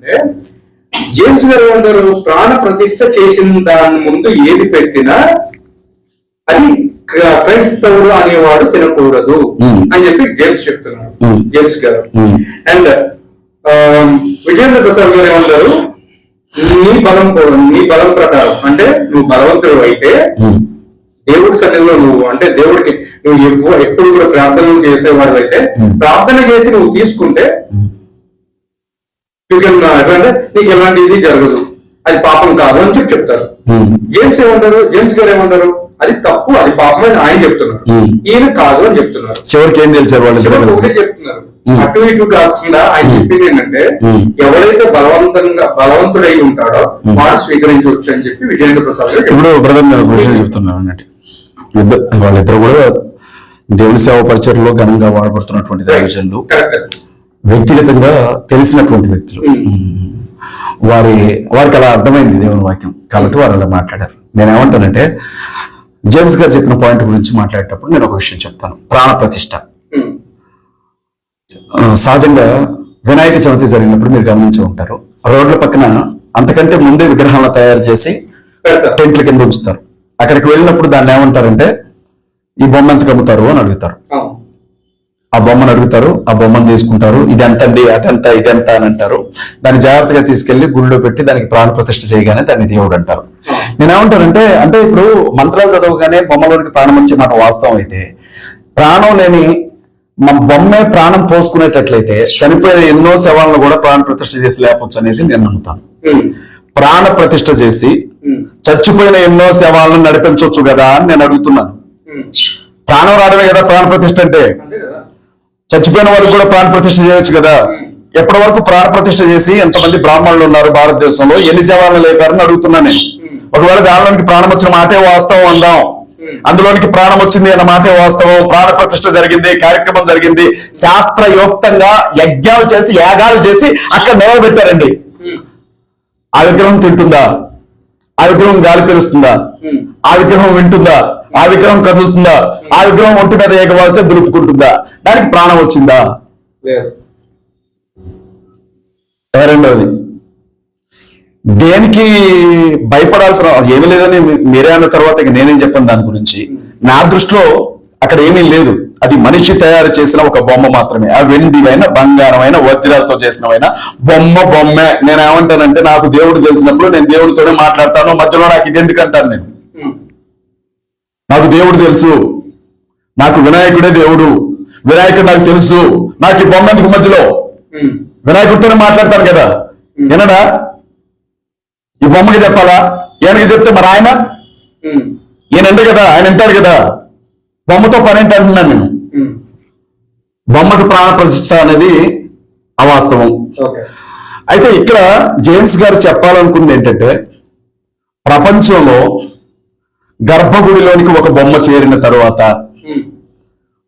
అంటే జేమ్స్ గారు ఏమంటారు ప్రాణ ప్రతిష్ఠ చేసిన దాని ముందు ఏది పెట్టినా అది క్ర- క్రైస్తవుడు అనేవాడు తినకూడదు. అని చెప్పి జేమ్స్ చెప్తున్నారు Hmm. జేమ్స్ గారు. అండ్ విజయేంద్ర ప్రసాద్ గారు ఏమంటారు నీ బలం నీ బలం ప్రకారం అంటే నువ్వు బలవంతుడు అయితే దేవుడి సన్నిధిలో నువ్వు అంటే దేవుడికి నువ్వు ఎక్కువ ఎప్పుడు కూడా ప్రార్థనలు చేసేవాడు అయితే. ప్రార్థన చేసి నువ్వు తీసుకుంటే యూ కెన్ ఎట్లంటే నీకు ఎలాంటి ఇది జరగదు. అది పాపం కాదు అని చెప్పి చెప్తారు. జేమ్స్ ఏమంటారు? జేమ్స్ గారు ఏమంటారు? అది తప్పు అది పాపం అని ఆయన చెప్తున్నారు. ఈయన కాదు అని చెప్తున్నారు. చివరికి ఏం తెలిసారు వాళ్ళు చెప్తున్నారు. అటు ఇటు కాకుండా ఆయన. చెప్పింది ఏంటంటే. ఎవరైతే బలవంతంగా బలవంతుడై ఉంటాడో. వాడు స్వీకరించవచ్చు అని చెప్పి విజయేంద్ర ప్రసాద్ గారు. ఇప్పుడు అన్నట్టు. ఇద్దరు వాళ్ళిద్దరు కూడా దేవుని సేవ పరిచయలో ఘనంగా వాడబడుతున్నటువంటి దైవజనులు కరెక్ట్ వ్యక్తిగతంగా తెలిసినటువంటి వ్యక్తులు. వారి వారికి అలా అర్థమైంది దేవుని వాక్యం. కాబట్టి వారు అలా మాట్లాడారు. నేను ఏమంటానంటే జేమ్స్ గారు చెప్పిన పాయింట్ గురించి మాట్లాడేటప్పుడు నేను ఒక విషయం చెప్తాను. ప్రాణ ప్రతిష్ట సహజంగా వినాయక చవితి జరిగినప్పుడు మీరు గమనించి ఉంటారు. రోడ్ల పక్కన అంతకంటే ముందే విగ్రహాలను తయారు చేసి. టెంట్ల కింద ఉంచుతారు. అక్కడికి వెళ్ళినప్పుడు దాన్ని ఏమంటారంటే ఈ బొమ్మ ఎంతకు అమ్ముతారు అని అడుగుతారు. ఆ బొమ్మను అడుగుతారు ఆ బొమ్మను తీసుకుంటారు. ఇది ఎంత అండి అదంతా ఇదంత అని అంటారు. దాన్ని జాగ్రత్తగా తీసుకెళ్ళి గుళ్ళో పెట్టి దానికి ప్రాణ ప్రతిష్ఠ చేయగానే దాన్ని దేవుడు అంటారు. నేను ఏమంటానంటే అంటే ఇప్పుడు మంత్రాలు చదవగానే బొమ్మలోనికి ప్రాణం వచ్చే మాట వాస్తవం అయితే ప్రాణం లేని మన బొమ్మే ప్రాణం పోసుకునేటట్లయితే చనిపోయిన ఎన్నో శవాలను కూడా ప్రాణ ప్రతిష్ఠ చేసి లేపొచ్చు అనేది నేను నమ్ముతాను. ప్రాణ ప్రతిష్ఠ చేసి. చచ్చిపోయిన ఎన్నో శవాలను నడిపించవచ్చు కదా అని నేను అడుగుతున్నాను. ప్రాణం రావడమే కదా ప్రాణ ప్రతిష్ఠ అంటే? చచ్చిపోయిన వారికి కూడా ప్రాణ ప్రతిష్ఠ చేయొచ్చు కదా. ఎప్పటి వరకు ప్రాణ ప్రతిష్ఠ చేసి ఎంతమంది బ్రాహ్మణులు ఉన్నారు భారతదేశంలో? ఎన్ని సేవలను లేపారని అడుగుతున్నా నేను. ఒకవేళ దానిలోనికి ప్రాణం వచ్చిన మాటే వాస్తవం అందాం. అందులోనికి ప్రాణం వచ్చింది అన్న మాటే వాస్తవం. ప్రాణ ప్రతిష్ఠ జరిగింది కార్యక్రమం జరిగింది. శాస్త్రయుక్తంగా యజ్ఞాలు చేసి యాగాలు చేసి అక్కడ నిలబెట్టారండి. ఆ విగ్రహం తింటుందా? ఆ విగ్రహం గాలి పీలుస్తుందా? ఉమ్. ఆ విగ్రహం వింటుందా? ఆ విగ్రహం కదులుతుందా? ఆ విగ్రహం ఒంటి మీద ఏకవాలితే దులుపుకుంటుందా? దానికి ప్రాణం వచ్చిందా? రెండవది. దేనికి భయపడాల్సిన ఏమీ లేదని మీరే అన్న తర్వాత ఇక నేనేం చెప్పను దాని గురించి. నా దృష్టిలో అక్కడ ఏమీ లేదు. అది మనిషి తయారు చేసిన ఒక బొమ్మ మాత్రమే. ఆ వెండివైన బంగారమైన వజ్రాలతో చేసినవైన బొమ్మ బొమ్మే. నేను ఏమంటానంటే నాకు దేవుడు తెలిసినప్పుడు నేను దేవుడితోనే మాట్లాడతాను. మధ్యలో నాకు ఇది ఎందుకు అంటాను నేను. నాకు దేవుడు తెలుసు. నాకు వినాయకుడే దేవుడు. వినాయకుడు నాకు తెలుసు. నాకు ఈ బొమ్మ ఎందుకు మధ్యలో. వినాయకుడితోనే మాట్లాడతాను కదా. వినడా? ఈ బొమ్మకి చెప్పాలా? ఈయనకి చెప్తే మరి ఆయన? ఉమ్. ఈయన అంటే కదా? ఆయన అంటారు కదా? బొమ్మతో పని ఏంటి అంటున్నాను నేను. బొమ్మకి ప్రాణ ప్రతిష్ట అనేది అవాస్తవం అయితే ఇక్కడ జేమ్స్ గారు చెప్పాలనుకుంది ఏంటంటే ప్రపంచంలో గర్భగుడిలోనికి ఒక బొమ్మ చేరిన తరువాత.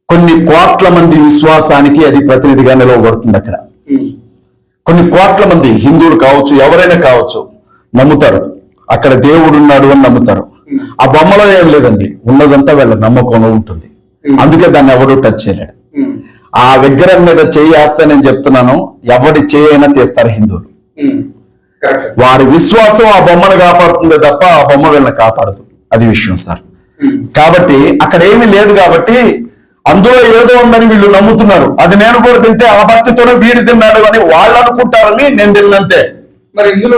కొన్ని కోట్ల మంది విశ్వాసానికి అది ప్రతినిధిగా నిలవబడుతుంది అక్కడ. కొన్ని కోట్ల మంది హిందువులు కావచ్చు ఎవరైనా కావచ్చు నమ్ముతారు అక్కడ దేవుడు ఉన్నాడు అని నమ్ముతారు ఆ బొమ్మలో ఏం లేదండి. ఉన్నదంతా వీళ్ళ నమ్మకంలో ఉంటుంది. అందుకే దాన్ని ఎవరు టచ్ చేయలేడు. ఆ విగ్రహం మీద చేయి నేను చెప్తున్నాను ఎవడి చేయి అయినా తీస్తారు హిందువులు. వారి విశ్వాసం ఆ బొమ్మను కాపాడుతుంది తప్ప ఆ బొమ్మ వీళ్ళని కాపాడదు. అది విషయం సార్. కాబట్టి అక్కడ ఏమీ లేదు కాబట్టి అందులో ఏదో ఉందని వీళ్ళు నమ్ముతున్నారు. అది నేను కూడా తింటే ఆ భక్తితోనే వీడి తిన్నాడు అని వాళ్ళు అనుకుంటారని నేను తిన్నంతే. మరి ఇందులో